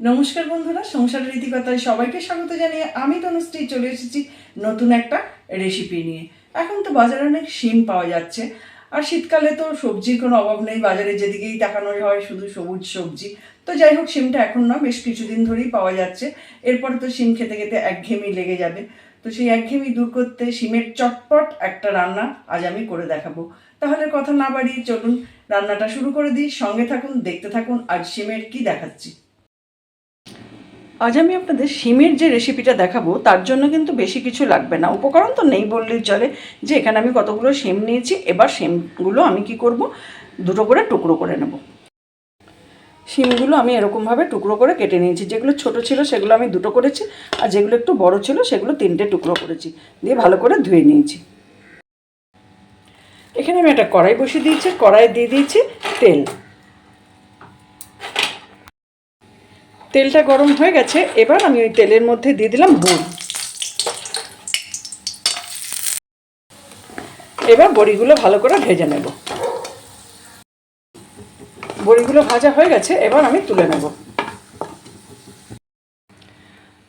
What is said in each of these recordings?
নমস্কার বন্ধুরা সংসারের রীতিকথায় সবাইকে স্বাগত জানিয়ে আমি তনুশ্রী চলে এসেছি নতুন একটা রেসিপি নিয়ে। এখন তো বাজারে অনেক শিম পাওয়া যাচ্ছে, আর শীতকালে তো সবজির কোনো অভাব নেই, বাজারে যেদিকেই তাকানো হয় শুধু সবুজ সবজি। তো যাই হোক, শিমটা এখন না, বেশ কিছুদিন ধরেই পাওয়া যাচ্ছে। এরপরে তো শিম খেতে খেতে একঘেয়েমি লেগে যাবে। তো সেই একঘেয়েমি দূর করতে শিমের চটপট একটা রান্না আজ আমি করে দেখাবো। তাহলে কথা না বাড়িয়ে চলুন, রান্নাটা শুরু করে দিই। সঙ্গে থাকুন, দেখতে থাকুন আজ শিমের কি দেখাচ্ছি। আজ আমি আপনাদের শিমের যে রেসিপিটা দেখাবো, তার জন্য কিন্তু বেশি কিছু লাগবে না। উপকরণ তো নেই বললেই চলে যে এখানে আমি কতগুলো শিম নিয়েছি, এবার শিমগুলো আমি কি করব? দুটো করে টুকরো করে নেব। শিমগুলো আমি এরকমভাবে টুকরো করে কেটে নিয়েছি। যেগুলো ছোট ছিল সেগুলো আমি দুটো করেছি, আর যেগুলো একটু বড় ছিল সেগুলো তিনটে টুকরো করেছি। দিয়ে ভালো করে ধুয়ে নিয়েছি। এখানে আমি একটা কড়াই বসিয়ে দিয়েছি কড়াই দিয়ে দিয়েছি তেল। তেলটা গরম হয়ে গেছে, এবার আমি ওই তেলের মধ্যে দিয়ে দিলাম বড়ি। এবার বড়িগুলো ভালো করে ভেজে নেব। বড়িগুলো ভাজা হয়ে গেছে, এবার আমি তুলে নেব।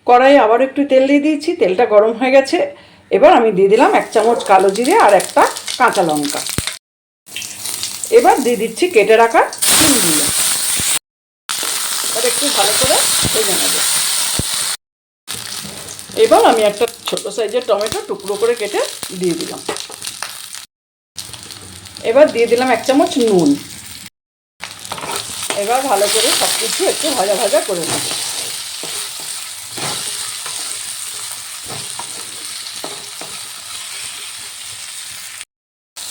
কড়াইয়ে আবার একটু তেল দিয়ে দিয়েছি, তেলটা গরম হয়ে গেছে, এবার আমি দিয়ে দিলাম এক চামচ কালো জিরে আর একটা কাঁচা লঙ্কা। এবার দিয়ে দিচ্ছি কেটে রাখা এবার একটু ভালো করে ভেজে নেব। এবার আমি একটা ছোট সাইজের টমেটো টুকরো করে কেটে দিয়ে দিলাম। এবার দিয়ে দিলাম এক চামচ নুন। এবার ভালো করে সব কিছু একটু ভাজা ভাজা করে নেব।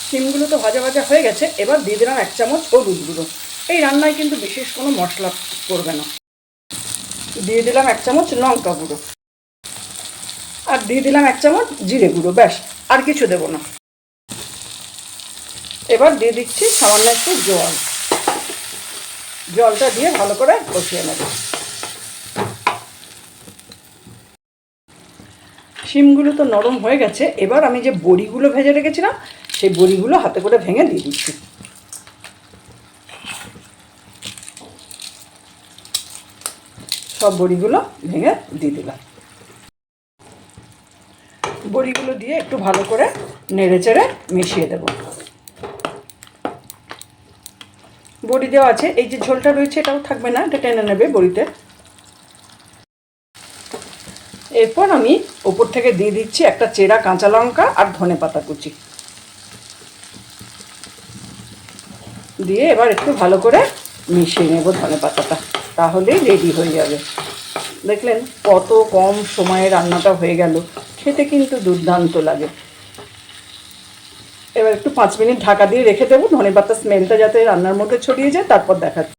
সিমগুলো তো ভাজা ভাজা হয়ে গেছে, এবার দিয়ে দিলাম এক চামচ হলুদ গুঁড়ো। এই রান্নায় কিন্তু বিশেষ কোনো মশলা করবে না। দিয়ে দিলাম এক চামচ লঙ্কা গুঁড়ো। আর দিয়ে দিলাম এক চামচ জিরে গুঁড়ো, ব্যাস, আর কিছু দেবো না। এবার দিয়ে দিচ্ছি সামান্য একটু জল। জলটা দিয়ে ভালো করে কষিয়ে নেব। শিমগুলো তো নরম হয়ে গেছে। এবার আমি যে বড়িগুলো ভেজে রেখেছিলাম, সেই বড়িগুলো হাতে করে ভেঙে দিয়ে দিচ্ছি। সব বড়িগুলো ভেঙে দিয়ে দিলাম। বড়িগুলো দিয়ে একটু ভালো করে নেড়ে চেড়ে মিশিয়ে দেব। বড়ি দেওয়া আছে, এই যে ঝোলটা রয়েছে এটাও থাকবে না, এটা টেনে নেবে বড়িতে। এরপর আমি ওপর থেকে দিয়ে দিচ্ছি একটা চেরা কাঁচা লঙ্কা আর ধনে পাতা কুচি। দিয়ে এবার একটু ভালো করে মিশিয়ে নেব ধনে পাতাটা। তাহলেই রেডি হয়ে যাবে। দেখলেন কত কম সময়ে রান্নাটা হয়ে গেল। খেতে কিন্তু দুর্দান্ত লাগে। এবার একটু পাঁচ মিনিট ঢাকা দিয়ে রেখে দেবো, ধনে পাতার স্মেলটা যাতে রান্নার মধ্যে ছড়িয়ে যায়, তারপর দেখাচ্ছি।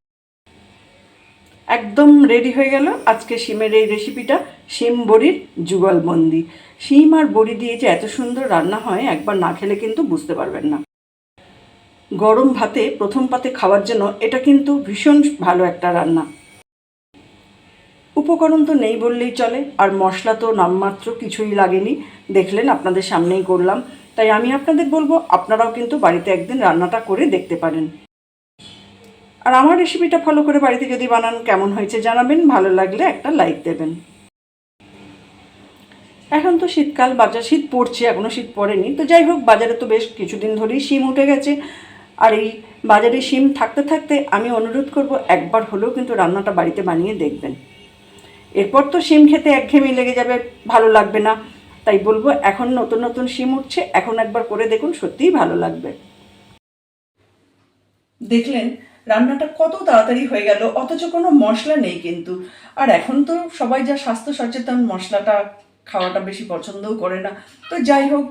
একদম রেডি হয়ে গেল আজকে শিমের এই রেসিপিটা শিম বড়ির যুগলবন্দি শিম আর বড়ি দিয়ে যে এত সুন্দর রান্না হয়, একবার না খেলে কিন্তু বুঝতে পারবেন না। গরম ভাতে, প্রথম পাতে খাওয়ার জন্য এটা কিন্তু ভীষণ ভালো একটা রান্না। উপকরণ তো নেই বললেই চলে, আর মশলা তো নামমাত্র কিছুই লাগেনি। দেখলেন আপনাদের সামনেই করলাম। তাই আমি আপনাদের বলব, আপনারাও কিন্তু বাড়িতে একদিন রান্নাটা করে দেখতে পারেন। আর আমার রেসিপিটা ফলো করে বাড়িতে যদি বানান, কেমন হয়েছে জানাবেন। ভালো লাগলে একটা লাইক দেবেন। এখন তো শীতকাল, বাজার শীত পড়ছে এখনও শীত পড়েনি। তো যাই হোক, বাজারে তো বেশ কিছুদিন ধরেই শিম উঠে গেছে। আর এই বাজারে শিম থাকতে থাকতে আমি অনুরোধ করব, একবার হলেও কিন্তু রান্নাটা বাড়িতে বানিয়ে দেখবেন। এরপর তো শিম খেতে একঘেয়েমি লেগে যাবে, ভালো লাগবে না। তাই বলব, এখন নতুন নতুন শিম উঠছে, এখন একবার করে দেখুন, সত্যিই ভালো লাগবে। দেখলেন, রান্নাটা কত তাড়াতাড়ি হয়ে গেল, অথচ কোনো মশলা নেই কিন্তু। আর এখন তো সবাই যা স্বাস্থ্য সচেতন, মশলাটা খাওয়াটা বেশি পছন্দও করে না। তো যাই হোক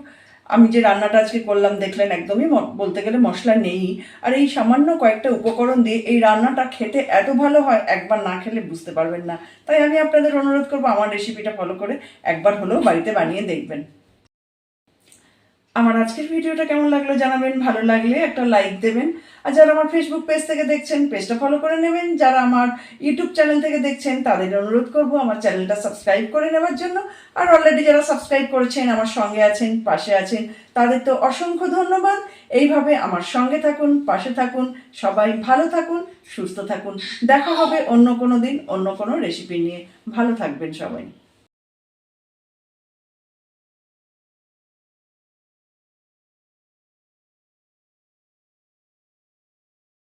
আমি যে রান্নাটা আজকে করলাম, দেখলেন একদমই বলতে গেলে মশলা নেই। আর এই সামান্য কয়েকটা উপকরণ দিয়ে এই রান্নাটা খেতে এত ভালো হয়, একবার না খেলে বুঝতে পারবেন না। তাই আমি আপনাদের অনুরোধ করব, আমার রেসিপিটা ফলো করে একবার হলেও বাড়িতে বানিয়ে দেখবেন। আমার আজকের ভিডিওটা কেমন লাগল জানাবেন, ভালো লাগলে একটা লাইক দেবেন। আর যারা আমার ফেসবুক পেজ থেকে দেখছেন পেজটা ফলো করে নেবেন। যারা আমার ইউটিউব চ্যানেল থেকে দেখছেন, তাদের অনুরোধ করব আমার চ্যানেলটা সাবস্ক্রাইব করে নেওয়ার জন্য। আর অলরেডি যারা সাবস্ক্রাইব করেছেন, আমার সঙ্গে আছেন, পাশে আছেন, তাদের তো অসংখ্য ধন্যবাদ। এইভাবে আমার সঙ্গে থাকুন, পাশে থাকুন, সবাই ভালো থাকুন, সুস্থ থাকুন। দেখা হবে অন্য কোনো দিন, অন্য কোনো রেসিপি নিয়ে। ভালো থাকবেন সবাই।